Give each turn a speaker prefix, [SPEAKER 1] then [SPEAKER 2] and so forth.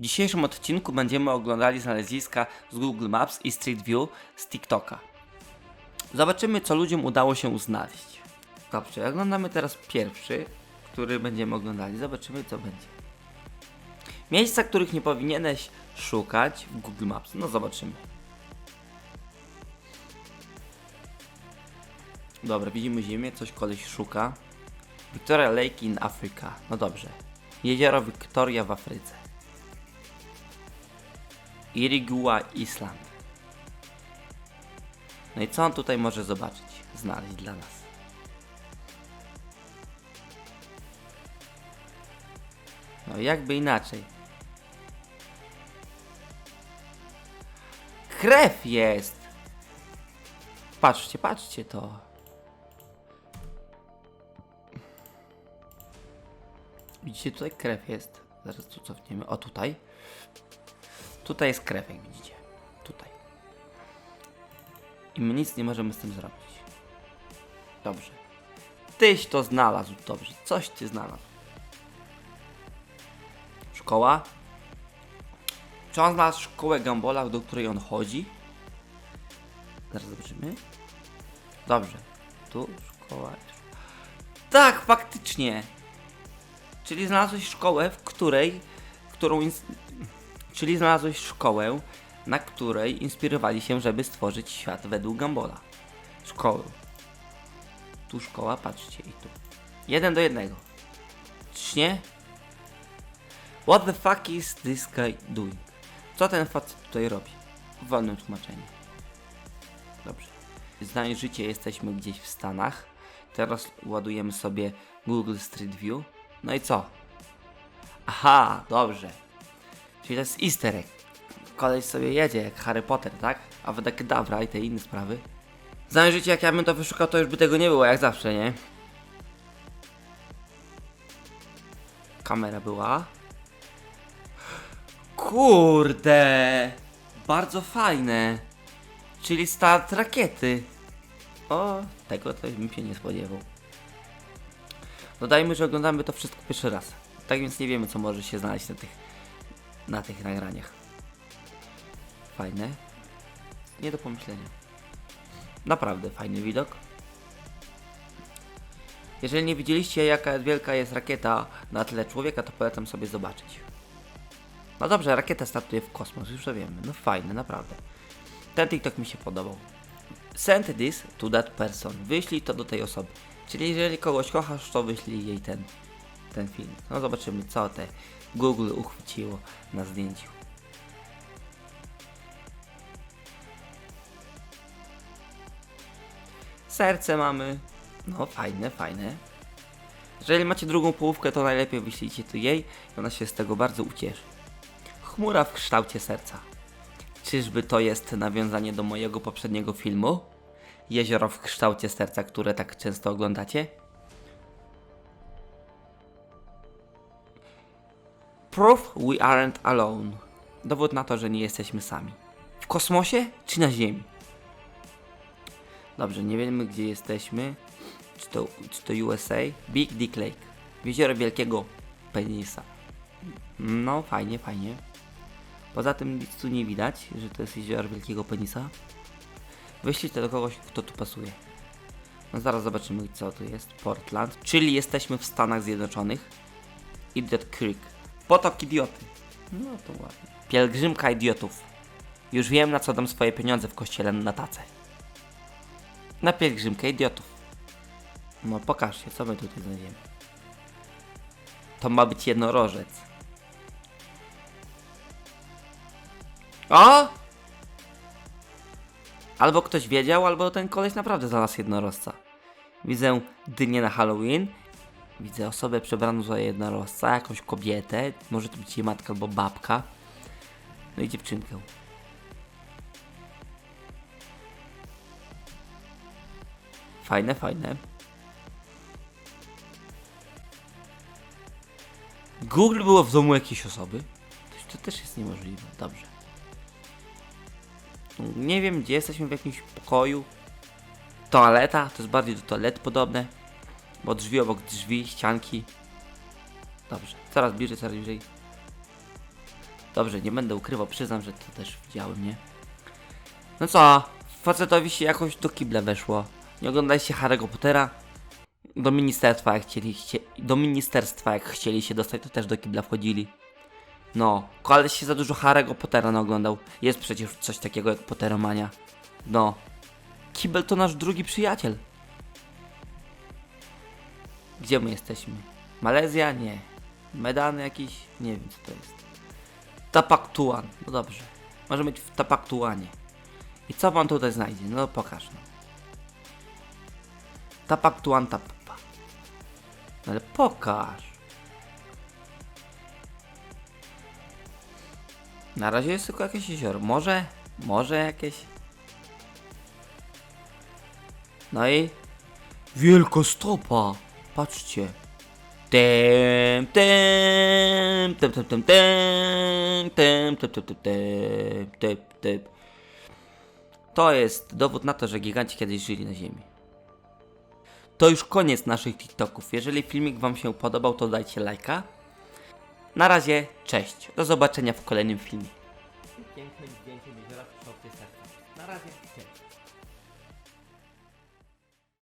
[SPEAKER 1] W dzisiejszym odcinku będziemy oglądali znaleziska z Google Maps i Street View z TikToka. Zobaczymy, co ludziom udało się znaleźć. Dobrze, oglądamy teraz pierwszy, który będziemy oglądali. Zobaczymy, co będzie. Miejsca, których nie powinieneś szukać w Google Maps. No, zobaczymy. Dobra, widzimy ziemię, coś koleś szuka. Victoria Lake in Africa. No dobrze. Jezioro Victoria w Afryce. Irigua Island. No i co on tutaj może zobaczyć, znaleźć dla nas? No jakby inaczej. Krew jest! Patrzcie, patrzcie to. Widzicie, tutaj krew jest. Zaraz tu cofniemy. O, tutaj. Tutaj jest krew, jak widzicie. Tutaj. I my nic nie możemy z tym zrobić. Dobrze. Tyś to znalazł. Dobrze. Coś ty znalazł. Szkoła. Czy on znalazł szkołę Gambola, do której on chodzi? Zaraz zobaczymy. Dobrze. Tu szkoła. Tak, faktycznie. Czyli znalazłeś szkołę, w której, którą, czyli znalazłeś szkołę, na której inspirowali się, żeby stworzyć świat według Gambola. Szkołę. Tu szkoła, patrzcie i tu. Jeden do jednego. Czyż nie? What the fuck is this guy doing? Co ten facet tutaj robi? W wolnym tłumaczeniu. Dobrze. Znając życie, jesteśmy gdzieś w Stanach. Teraz ładujemy sobie Google Street View. No i co? Aha, dobrze. To jest easter egg. Koleś sobie jedzie jak Harry Potter, tak? A wyda kedawra i te inne sprawy. Znając życie, jak ja bym to wyszukał, to już by tego nie było, jak zawsze, nie? Kamera była. Kurde! Bardzo fajne. Czyli start rakiety. O, tego to bym się nie spodziewał. Dodajmy, że oglądamy to wszystko pierwszy raz. Tak więc nie wiemy, co może się znaleźć na tych, na tych nagraniach. Fajne. Nie do pomyślenia. Naprawdę fajny widok. Jeżeli nie widzieliście, jaka wielka jest rakieta na tle człowieka, to polecam sobie zobaczyć. No dobrze, rakieta startuje w kosmos, już to wiemy. No fajne, naprawdę. Ten TikTok mi się podobał. Send this to that person. Wyślij to do tej osoby. Czyli jeżeli kogoś kochasz, to wyślij jej ten, ten film. No zobaczymy, co te Google uchwyciło na zdjęciu. Serce mamy. No fajne, fajne. Jeżeli macie drugą połówkę, to najlepiej wyślijcie to jej ona się z tego bardzo ucieszy. Chmura w kształcie serca. Czyżby to jest nawiązanie do mojego poprzedniego filmu? Jezioro w kształcie serca, które tak często oglądacie? Proof we aren't alone. Dowód na to, że nie jesteśmy sami. W kosmosie czy na Ziemi? Dobrze, nie wiemy gdzie jesteśmy. Czy to, czy to USA? Big Dick Lake. Jezioro Wielkiego Penisa. No, fajnie, fajnie. Poza tym nic tu nie widać, że to jest jezioro Wielkiego Penisa. Wyślij to do kogoś, kto tu pasuje. No zaraz zobaczymy, co tu jest. Portland. Czyli jesteśmy w Stanach Zjednoczonych. Idiot Creek. Potok idioty. No to ładnie. Pielgrzymka idiotów. Już wiem, na co dam swoje pieniądze w kościele na tacę. Na pielgrzymkę idiotów. No pokażcie, co my tutaj znajdziemy. To ma być jednorożec. O! Albo ktoś wiedział, albo ten koleś naprawdę znalazł jednorożca. Widzę dynię na Halloween. Widzę osobę przebraną za jednorożca, jakąś kobietę. Może to być jej matka albo babka. No i dziewczynkę. Fajne, fajne. Google było w domu jakiejś osoby? To, to też jest niemożliwe. Dobrze. Nie wiem, gdzie jesteśmy w jakimś pokoju. Toaleta, to jest bardziej do toalet podobne. Bo drzwi obok drzwi, ścianki. Dobrze, coraz bliżej, coraz bliżej. Dobrze, nie będę ukrywał, przyznam, że to też widziałem, nie? No co, facetowi się jakoś do kibla weszło. Nie oglądaliście Harry'ego Pottera? Do ministerstwa jak chcieliście, do ministerstwa jak chcieli się dostać, to też do kibla wchodzili. No, ale się za dużo Harry'ego Pottera naoglądał. Jest przecież coś takiego jak Potteromania. No. Kibel to nasz drugi przyjaciel. Gdzie my jesteśmy? Malezja? Nie. Medan jakiś? Nie wiem co to jest. Tapaktuan. No dobrze. Może być w Tapaktuanie. I co pan tutaj znajdzie? No pokaż no. Tapaktuan tapapa. No ale pokaż. Na razie jest tylko jakieś jezioro. Może? Może jakieś? No i Wielkostopa! Patrzcie. Tem, tem, tem, tem, tem, tem, tem, tem, tem, tem, tem, tem. To jest dowód na to, że giganci kiedyś żyli na Ziemi. To już koniec naszych TikToków. Jeżeli filmik Wam się podobał, to dajcie lajka. Na razie, cześć. Do zobaczenia w kolejnym filmie. Pięknym